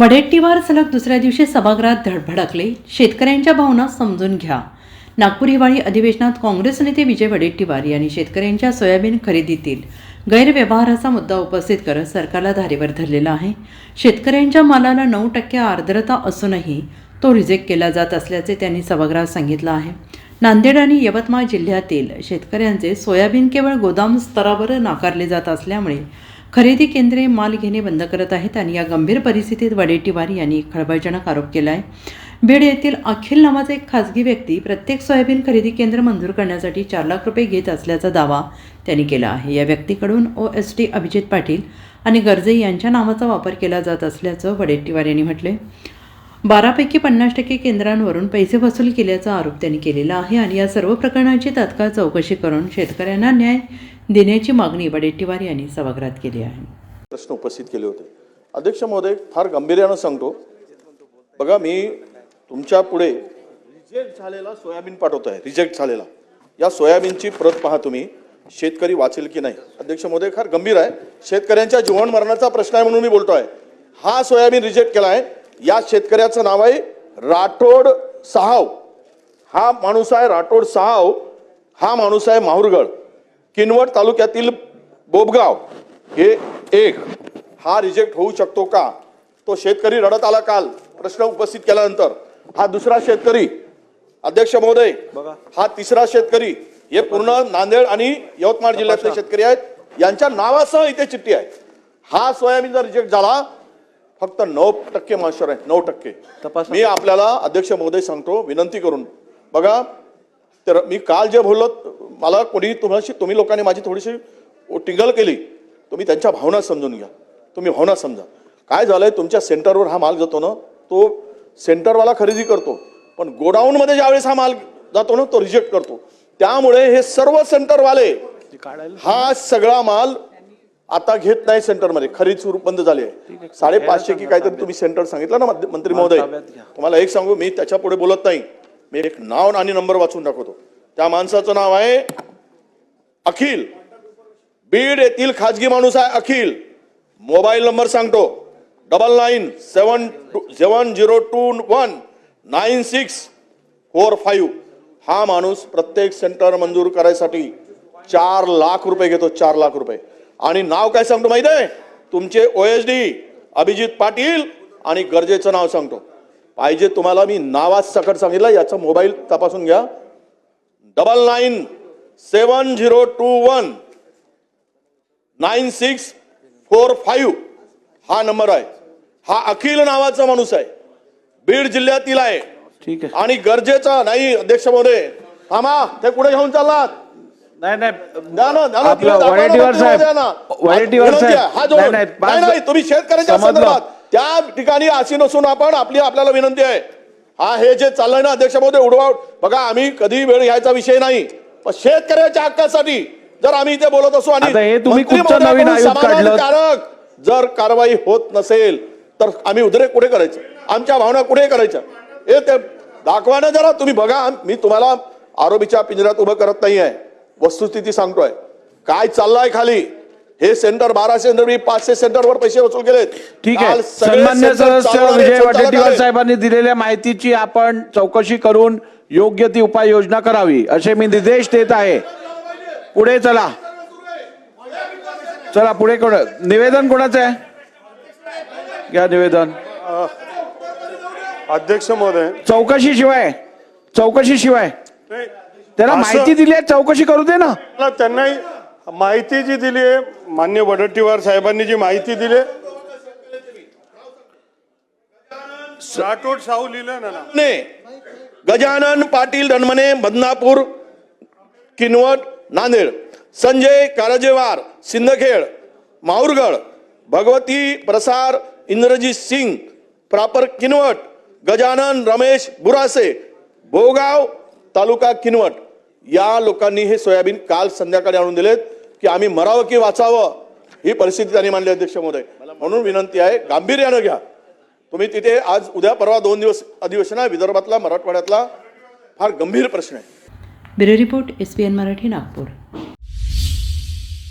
वडेट्टीवार सलग दुसऱ्या दिवशी सभागृहात धडभडकले शेतकऱ्यांच्या भावना समजून घ्या. नागपूर हिवाळी अधिवेशनात काँग्रेस नेते विजय वडेट्टीवार यांनी शेतकऱ्यांच्या सोयाबीन खरेदीतील गैरव्यवहाराचा मुद्दा उपस्थित करत सरकारला धारेवर धरलेला आहे. शेतकऱ्यांच्या मालाला नऊ टक्के आर्द्रता असूनही तो रिजेक्ट केला जात असल्याचे त्यांनी सभागृहात सांगितलं आहे. नांदेड आणि यवतमाळ जिल्ह्यातील शेतकऱ्यांचे सोयाबीन केवळ गोदाम स्तरावर नाकारले जात असल्यामुळे खरेदी केंद्रे माल घेणे बंद करत आहेत आणि या गंभीर परिस्थितीत वडेट्टीवार यांनी खळबळजनक आरोप केला आहे बीड येथील अखिल नावाचा एक खासगी व्यक्ती प्रत्येक सोयाबीन खरेदी केंद्र मंजूर करण्यासाठी चार लाख रुपये घेत असल्याचा दावा त्यांनी केला आहे. या व्यक्तीकडून O S T Abhijit Patil आणि गर्जे यांच्या नावाचा वापर केला जात असल्याचं वडेट्टीवार यांनी म्हटले बारापैकी पन्नास टक्के केंद्रांवरून पैसे वसूल केल्याचा आरोप त्यांनी केलेला आहे आणि या सर्व प्रकरणाची तात्काळ चौकशी करून शेतकऱ्यांना न्याय देण्याची मागणी वडेट्टीवार यांनी सभागृहात केली आहे. प्रश्न उपस्थित केले होते. अध्यक्ष महोदय फार गांभीर्यानं सांगतो. बघा मी तुमच्यापुढे रिजेक्ट झालेला सोयाबीन पाठवत आहे. रिजेक्ट झालेला. या सोयाबीनची प्रत पहा तुम्ही. शेतकरी वाचेल की नाही? अध्यक्ष महोदय फार गंभीर आहे. शेतकऱ्यांच्या जीवन मरणाचा प्रश्न आहे म्हणून मी बोलतो आहे. हा सोयाबीन रिजेक्ट केला आहे. या शेतकऱ्याचं नाव आहे राठोड सहाव. हा माणूस आहे राठोड सहाव. हा माणूस आहे माहुरगड. किनवट तालुक्यातील बोबगाव हे एक हा रिजेक्ट होऊ शकतो का? तो शेतकरी रडत आला काल प्रश्न उपस्थित केल्यानंतर. हा दुसरा शेतकरी अध्यक्ष महोदय हा तिसरा शेतकरी हे पूर्ण नांदेड आणि यवतमाळ जिल्ह्यातले शेतकरी आहेत. यांच्या नावासह इथे चिठ्ठी आहे. हा सोयाबीन जर रिजेक्ट झाला फक्त नऊ टक्के मास्टर आहे नऊ टक्के. मी आपल्याला अध्यक्ष महोदय सांगतो विनंती करून. बघा तर मी काल जे बोललो मला कोणी तुम्हाला तुम्ही लोकांनी माझी थोडीशी टिंगल केली. तुम्ही त्यांच्या भावना समजून घ्या. तुम्ही भावना समजा. काय झालंय तुमच्या सेंटरवर हा माल जातो ना तो सेंटरवाला खरेदी करतो. पण गोडाऊनमध्ये ज्यावेळेस हा माल जातो ना तो रिजेक्ट करतो. त्यामुळे हे सर्व सेंटरवाले हा सगळा माल आता घेत नाही सेंटरमध्ये. खरीद सुरू बंद झाली आहे. साडेपाचशे की काहीतरी तुम्ही सेंटर सांगितलं ना मंत्री महोदय. तुम्हाला एक सांगू मी त्याच्या पुढे बोलत नाही. मी एक नाव आणि नंबर वाचून दाखवतो. त्या माणसाचं नाव आहे अखिल. बीड येथील खाजगी माणूस आहे अखिल. मोबाईल नंबर सांगतो. Double nine seven two seven zero two one nine six four five. हा माणूस प्रत्येक सेंटर मंजूर करायसाठी चार लाख रुपये घेतो चार लाख रुपये. आणि नाव काय सांगतो माहिती आहे? तुमचे O S D Abhijit Patil आणि गरजेचं नाव सांगतो. पाहिजे तुम्हाला मी नावात सकट सांगितलं याचा मोबाईल तपासून घ्या. Double nine seven zero two one nine six four five हा नंबर आहे. हा अखिल नावाचा माणूस आहे. बीड जिल्ह्यातील आहे. ठीक आहे. आणि गरजेचा नाही अध्यक्ष महोदय. थांबा ते कुठे घेऊन चाललात? नाही नाही. हा तुम्ही शेतकऱ्यांच्या. संदर्भात. त्या ठिकाणी अशी नसून आपण आपली आपल्याला विनंती आहे. हा हे जे चाललंय ना अध्यक्ष महोदय उडवा बघा आम्ही कधी वेळ घ्यायचा विषय नाही. पण शेतकऱ्याच्या हक्कासाठी जर आम्ही इथे बोलत असो आणि? समाधानकारक जर कारवाई होत नसेल तर आम्ही उद्रेक कुठे करायचं? आमच्या भावना कुठे करायच्या? हे ते दाखवा ना जरा तुम्ही बघा. मी तुम्हाला आरोपीच्या पिंजऱ्यात उभं करत नाही आहे वस्तुस्थिती सांगतोय. काय चाललंय खाली? हे सेंटर बारा सेंटर मी पाचशे सेंटरवर पैसे वसूल केलेत. ठीक काल आहे सन्मान्य सदस्य विजय वडेट्टीवार. साहेबांनी दिलेल्या माहितीची आपण चौकशी करून योग्य ती उपाययोजना करावी असे मी निर्देश देत आहे. पुढे चला. चला पुढे कोण? निवेदन कोणाचं आहे? घ्या निवेदन. अध्यक्ष महोदय. चौकशी शिवाय चौकशी शिवाय. त्याला माहिती दिली आहे चौकशी करू दे ना. त्यांनाही माहिती जी दिली आहे मान्य वडट्टीवार साहेबांनी जी माहिती दिली राठोड शाहू लिहिलं ना ने. गजानन पाटील धनमने बदनापूर किनवट नांदेड संजय कारजेवार सिंदखेड माऊरगड भगवती प्रसार इंद्रजीत सिंग प्रापर किनवट गजानन रमेश बुरासे भोगाव तालुका किनवट. या लोकांनी हे सोयाबीन काल संध्याकाळी आणून दिलेत. की आम्ही मरावं की वाचावं ही परिस्थिती त्यांनी मांडली अध्यक्ष महोदय. म्हणून विनंती आहे गांभीर्यानं घ्या. तुम्ही तिथे आज उद्या परवा दोन दिवस अधिवेशन आहे विदर्भातला मराठवाड्यातला फार गंभीर प्रश्न आहे. Bureau report S P N Marathi Nagpur.